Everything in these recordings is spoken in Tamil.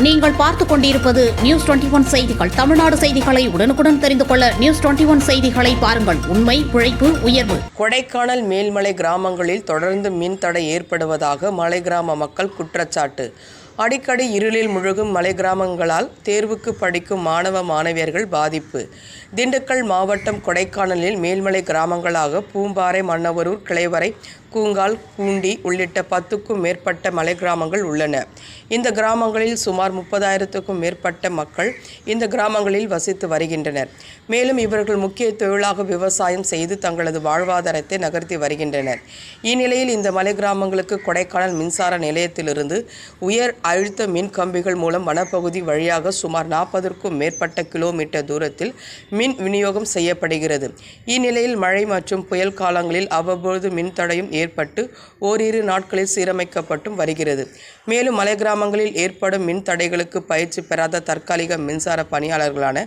நீங்கள் பார்த்துக் கொண்டிருப்பது நியூஸ் டுவெண்டி ஒன் செய்திகள். தமிழ்நாடு செய்திகளை உடனுக்குடன் தெரிந்து கொள்ள நியூஸ் டுவெண்டி ஒன் செய்திகளை பாருங்கள். உண்மை உழைப்பு உயர்வு. கொடைக்கானல் மேல்மலை கிராமங்களில் தொடர்ந்து மின்தடை ஏற்படுவதாக மலை கிராம மக்கள் குற்றச்சாட்டு. அடிக்கடி இருளில் முழுகும் மலை கிராமங்களால் தேர்வுக்கு படிக்கும் மாணவ மாணவியர்கள் பாதிப்பு. திண்டுக்கல் மாவட்டம் கொடைக்கானலில் மேல்மலை கிராமங்களாக பூம்பாறை மன்னவரூர் கிளைவரை கூங்கால் பூண்டி உள்ளிட்ட பத்துக்கும் மேற்பட்ட மலை கிராமங்கள் உள்ளன. இந்த கிராமங்களில் சுமார் முப்பதாயிரத்துக்கும் மேற்பட்ட மக்கள் இந்த கிராமங்களில் வசித்து வருகின்றனர். மேலும் இவர்கள் முக்கிய தொழிலாக விவசாயம் செய்து தங்களது வாழ்வாதாரத்தை நகர்த்தி வருகின்றனர். இந்நிலையில் இந்த மலை கிராமங்களுக்கு கொடைக்கானல் மின்சார நிலையத்திலிருந்து உயர் அழுத்த மின் கம்பிகள் மூலம் வனப்பகுதி வழியாக சுமார் நாற்பதற்கும் மேற்பட்ட கிலோமீட்டர் தூரத்தில் மின் விநியோகம் செய்யப்படுகிறது. இந்நிலையில் மழை மற்றும் புயல் காலங்களில் அவ்வப்பொழுது மின் தடையும் ஏற்பட்டு ஓரிரு நாட்களில் சீரமைக்கப்பட்டும் வருகிறது. மேலும் மலை கிராமங்களில் ஏற்படும் மின் தடைகளுக்கு பயிற்சி பெறாத தற்காலிக மின்சார பணியாளர்களான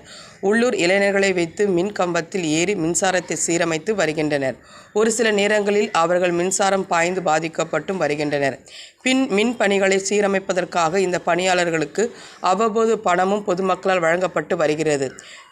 உள்ளூர் இளைஞர்களை வைத்து மின் கம்பத்தில் ஏறி மின்சாரத்தை சீரமைத்து வருகின்றனர். ஒரு சில நேரங்களில் அவர்கள் மின்சாரம் பாய்ந்து பாதிக்கப்பட்டும் வருகின்றனர். பின் மின் பணிகளை சீரமைப்பதற்காக இந்த பணியாளர்களுக்கு அவ்வப்போது பணமும் பொதுமக்களால் வழங்கப்பட்டு வருகிறது.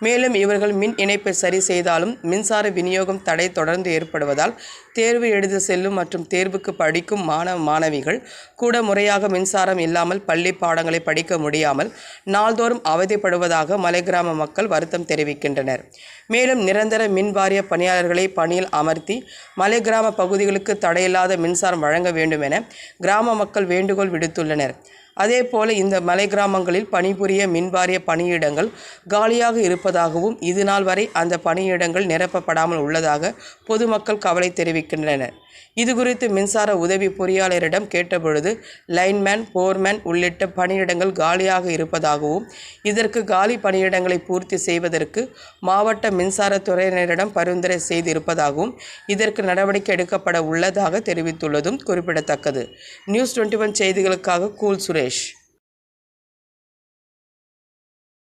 மேலும் இவர்கள் மின் இணைப்பை சரி செய்தாலும் மின்சார விநியோகம் தடை தொடர்ந்து ஏற்படுவதால் தேர்வு எழுத செல்லும் மற்றும் தேர்வுக்கு படிக்கும் மாணவ மாணவிகள் கூட முறையாக மின்சாரம் இல்லாமல் பள்ளி பாடங்களை படிக்க முடியாமல் நாள்தோறும் அவதிப்படுவதாக மலை கிராம மக்கள் வருத்தம் தெரிவிக்கின்றனர். மேலும் நிரந்தர மின் வாரிய பணியாளர்களை பணியில் அமர்த்தி மலை கிராம பகுதிகளுக்கு தடையில்லாத மின்சாரம் வழங்க வேண்டும் என கிராம மக்கள் வேண்டுகோள் விடுத்துள்ளனர். அதே போல இந்த மலை கிராமங்களில் பணிபுரிய மின்வாரிய பணியிடங்கள் காலியாக இருப்பதாகவும் இது நாள் வரை அந்த பணியிடங்கள் நிரப்பப்படாமல் உள்ளதாக பொதுமக்கள் கவலை தெரிவிக்கின்றனர். இது குறித்து மின்சார உதவி பொறியாளரிடம் கேட்டபொழுது லைன்மேன் போர்மேன் உள்ளிட்ட பணியிடங்கள் காலியாக இருப்பதாகவும் இதற்கு காலி பணியிடங்களை பூர்த்தி செய்வதற்கு மாவட்ட மின்சாரத்துறையினரிடம் பரிந்துரை செய்திருப்பதாகவும் இதற்கு நடவடிக்கை எடுக்கப்பட உள்ளதாக தெரிவித்துள்ளதும் குறிப்பிடத்தக்கது. நியூஸ் டுவெண்ட்டி ஒன் செய்திகளுக்காக கூல் fish